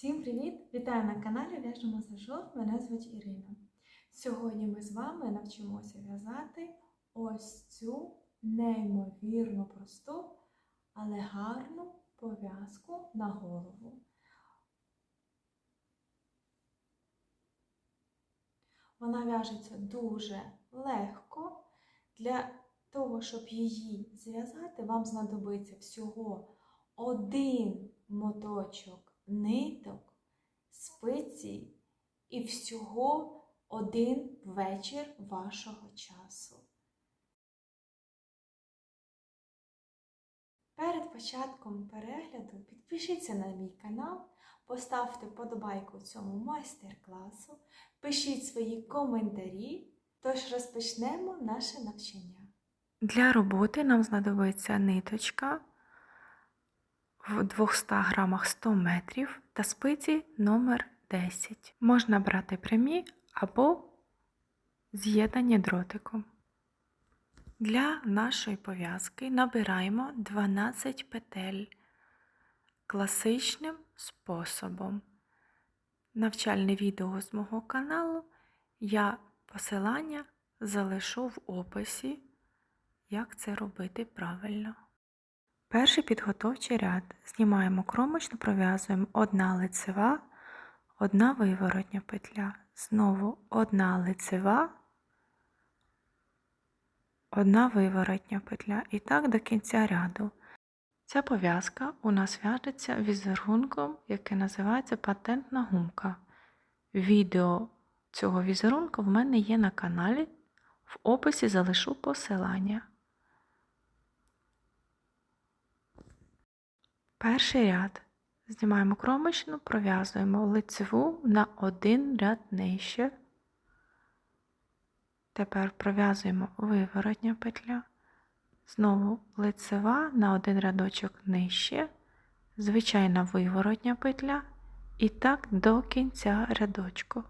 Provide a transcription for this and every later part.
Всім привіт! Вітаю на каналі В'яжемо Зажов. Мене звуть Ірина. Сьогодні ми з вами навчимося в'язати ось цю неймовірно просту, але гарну пов'язку на голову. Вона в'яжеться дуже легко. Для того, щоб її зв'язати, вам знадобиться всього один моточок ниток, спиці і всього один вечір вашого часу. Перед початком перегляду підпишіться на мій канал, поставте подобайку цьому майстер-класу, пишіть свої коментарі, тож розпочнемо наше навчання. Для роботи нам знадобиться ниточка в 200 грамах 100 метрів та спиці номер 10. Можна брати прямі або з'єднані дротиком. Для нашої пов'язки набираємо 12 петель класичним способом. Навчальне відео з мого каналу я посилання залишу в описі, як це робити правильно. Перший підготовчий ряд знімаємо кромочно, пров'язуємо одна лицева, одна виворотня петля, знову одна лицева, одна виворотня петля і так до кінця ряду. Ця пов'язка у нас в'яжеться візерунком, який називається патентна гумка. Відео цього візерунку в мене є на каналі, в описі залишу посилання. Перший ряд. Знімаємо кромочну, пров'язуємо лицеву на один ряд нижче. Тепер пров'язуємо виворотня петля. Знову лицева на один рядочок нижче, звичайна виворотня петля і так до кінця рядочку.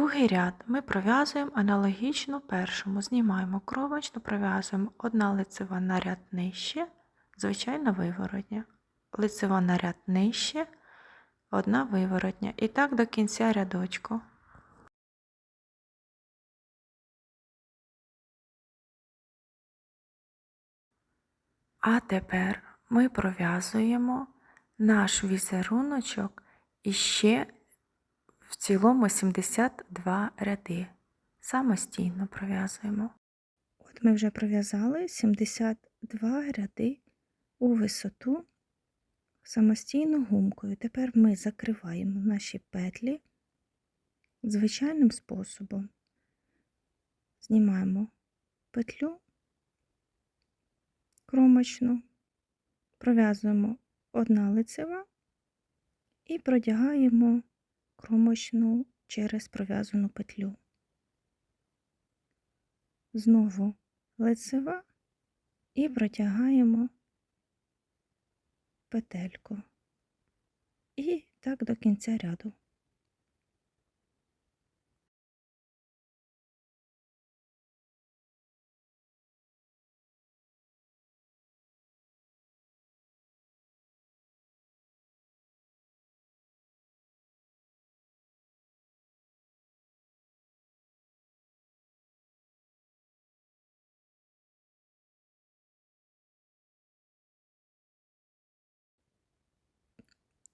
Другий ряд ми пров'язуємо аналогічно першому. Знімаємо кромочну, пров'язуємо одна лицева на ряд нижче, звичайна виворотня. Лицева на ряд нижче, одна виворотня. І так до кінця рядочку. А тепер ми пров'язуємо наш візеруночок іще в цілому 72 ряди. Самостійно пров'язуємо. От ми вже пров'язали 72 ряди у висоту самостійно гумкою. Тепер ми закриваємо наші петлі звичайним способом. Знімаємо петлю кромочну, пров'язуємо одна лицева і продягаємо кромочну через пров'язану петлю. Знову лицева і протягаємо петельку. І так до кінця ряду.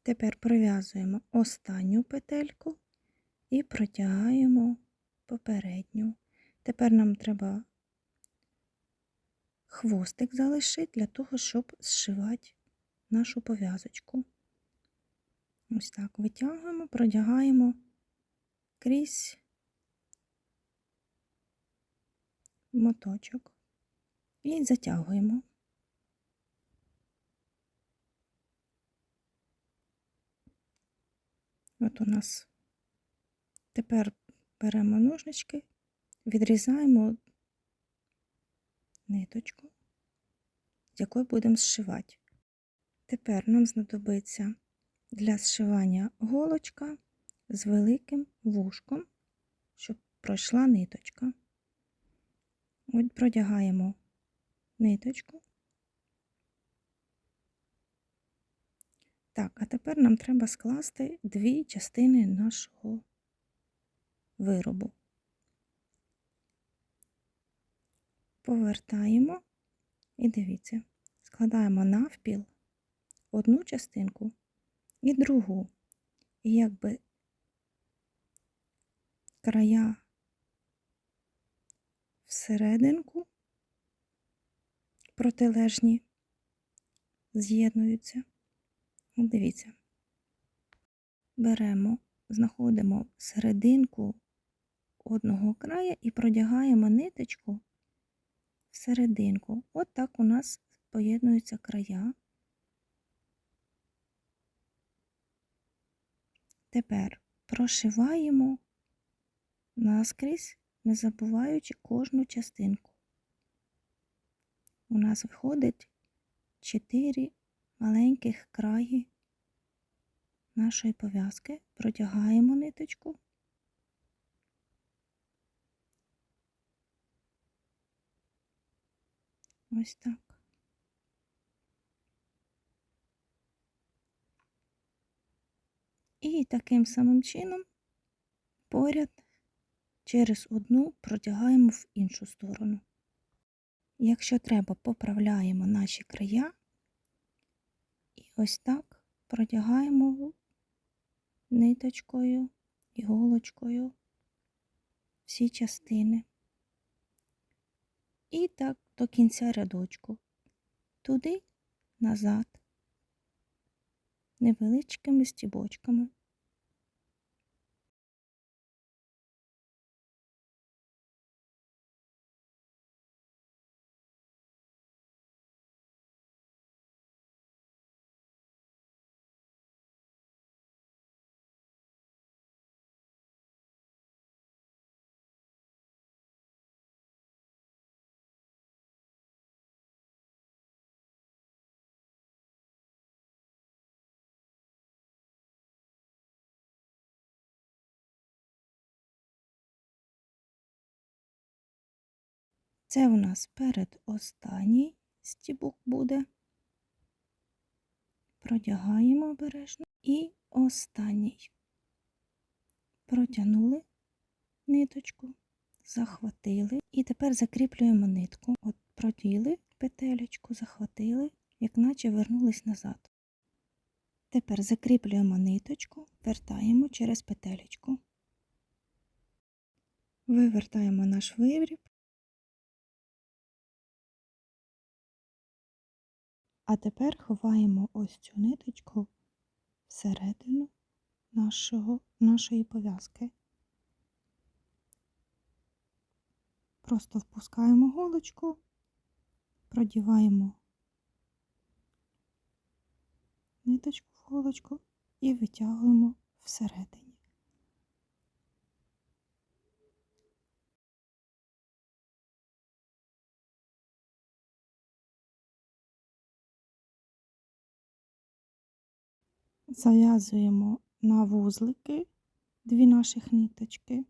Тепер пров'язуємо останню петельку і протягаємо попередню. Тепер нам треба хвостик залишити для того, щоб зшивати нашу пов'язочку. Ось так витягуємо, продягаємо крізь моточок і затягуємо. От у нас тепер беремо ножнички, відрізаємо ниточку, з якою будемо зшивати. Тепер нам знадобиться для зшивання голочка з великим вушком, щоб пройшла ниточка. От продягаємо ниточку. Так, а тепер нам треба скласти дві частини нашого виробу. Повертаємо і дивіться, складаємо навпіл одну частинку і другу. І якби края всерединку протилежні з'єднуються. От Дивіться. Беремо, знаходимо серединку одного краю і продягаємо ниточку всерединку. От так у нас поєднуються края. Тепер прошиваємо наскрізь, не забуваючи кожну частинку. У нас виходить 4 маленьких краї нашої пов'язки, протягаємо ниточку. Ось так. І таким самим чином поряд через одну протягаємо в іншу сторону. Якщо треба, поправляємо наші края ось так протягаємо ниточкою, іголочкою всі частини. І так до кінця рядочку. Туди, назад, невеличкими стібочками. Це у нас передостанній стібок буде. Продягаємо обережно. І останній. Протягнули ниточку, захватили. І тепер закріплюємо нитку. От проділи петелечку, захватили, як наче вернулись назад. Тепер закріплюємо ниточку, вертаємо через петелечку. Вивертаємо наш виріб. А тепер ховаємо ось цю ниточку всередину нашого, нашої пов'язки. Просто впускаємо голочку, продіваємо ниточку в голочку і витягуємо всередині. Зав'язуємо на вузлики дві наших ниточки.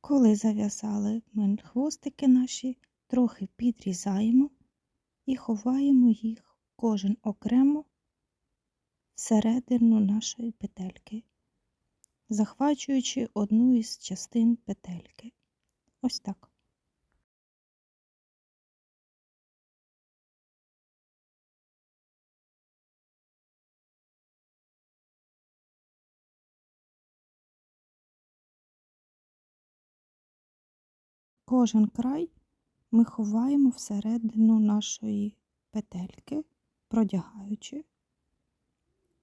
Коли зав'язали ми хвостики наші, трохи підрізаємо і ховаємо їх кожен окремо всередину нашої петельки, захвачуючи одну із частин петельки. Ось так. Кожен край ми ховаємо всередину нашої петельки, продягаючи.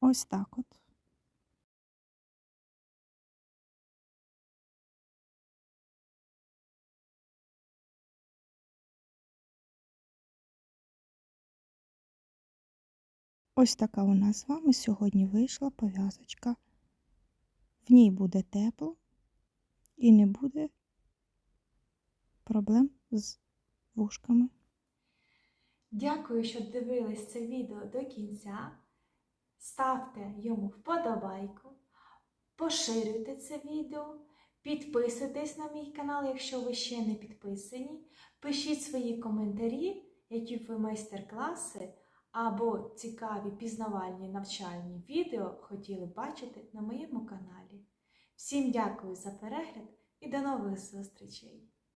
Ось так от. Ось така у нас з вами сьогодні вийшла пов'язочка. В ній буде тепло і не буде проблем з вушками. Дякую, що дивились це відео до кінця. Ставте йому вподобайку, поширюйте це відео, підписуйтесь на мій канал, якщо ви ще не підписані. Пишіть свої коментарі, які ви майстер-класи або цікаві пізнавальні навчальні відео хотіли бачити на моєму каналі. Всім дякую за перегляд і до нових зустрічей!